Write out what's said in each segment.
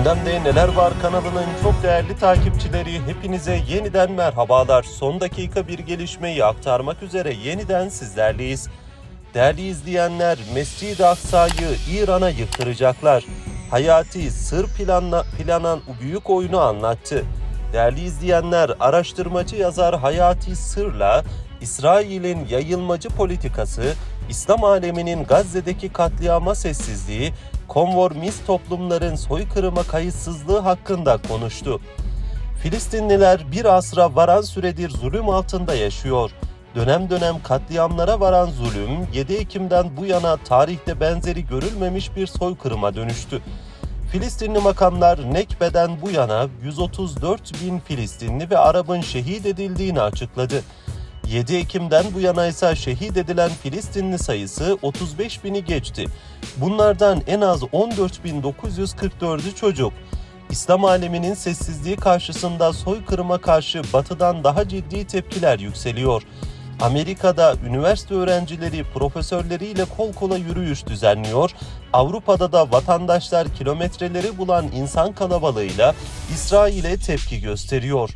Gündemde Neler Var kanalının çok değerli takipçileri hepinize yeniden merhabalar. Son dakika bir gelişmeyi aktarmak üzere yeniden sizlerleyiz. Değerli izleyenler Mescid-i Aksa'yı İran'a yıktıracaklar. Hayati sır planla, planan büyük oyunu anlattı. Değerli izleyenler araştırmacı yazar Hayati Sır'la İsrail'in yayılmacı politikası, İslam aleminin Gazze'deki katliama sessizliği, konformist toplumların soykırıma kayıtsızlığı hakkında konuştu. Filistinliler bir asra varan süredir zulüm altında yaşıyor. Dönem dönem katliamlara varan zulüm 7 Ekim'den bu yana tarihte benzeri görülmemiş bir soykırıma dönüştü. Filistinli makamlar Nekbe'den bu yana 134 bin Filistinli ve Arap'ın şehit edildiğini açıkladı. 7 Ekim'den bu yana ise şehit edilen Filistinli sayısı 35 bini geçti. Bunlardan en az 14.944'ü çocuk. İslam aleminin sessizliği karşısında soykırıma karşı batıdan daha ciddi tepkiler yükseliyor. Amerika'da üniversite öğrencileri profesörleriyle kol kola yürüyüş düzenliyor. Avrupa'da da vatandaşlar kilometreleri bulan insan kalabalığıyla İsrail'e tepki gösteriyor.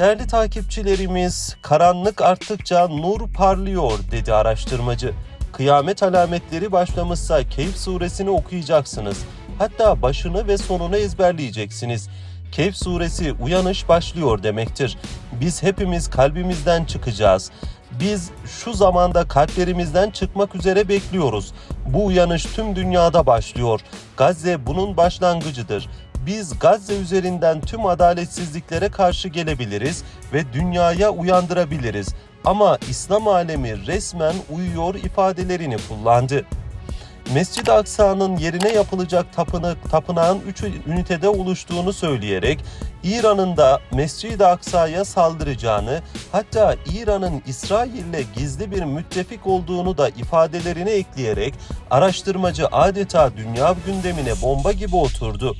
Değerli takipçilerimiz, karanlık arttıkça nur parlıyor dedi araştırmacı. Kıyamet alametleri başlamışsa Keyif suresini okuyacaksınız. Hatta başını ve sonunu ezberleyeceksiniz. Kehf suresi uyanış başlıyor demektir. Biz hepimiz kalbimizden çıkacağız. Biz şu zamanda kalplerimizden çıkmak üzere bekliyoruz. Bu uyanış tüm dünyada başlıyor. Gazze bunun başlangıcıdır. Biz Gazze üzerinden tüm adaletsizliklere karşı gelebiliriz ve dünyaya uyandırabiliriz. Ama İslam alemi resmen uyuyor ifadelerini kullandı. Mescid-i Aksa'nın yerine yapılacak tapınık, tapınağın 3 ünitede oluştuğunu söyleyerek İran'ın da Mescid-i Aksa'ya saldıracağını hatta İran'ın İsrail'le gizli bir müttefik olduğunu da ifadelerine ekleyerek araştırmacı adeta dünya gündemine bomba gibi oturdu.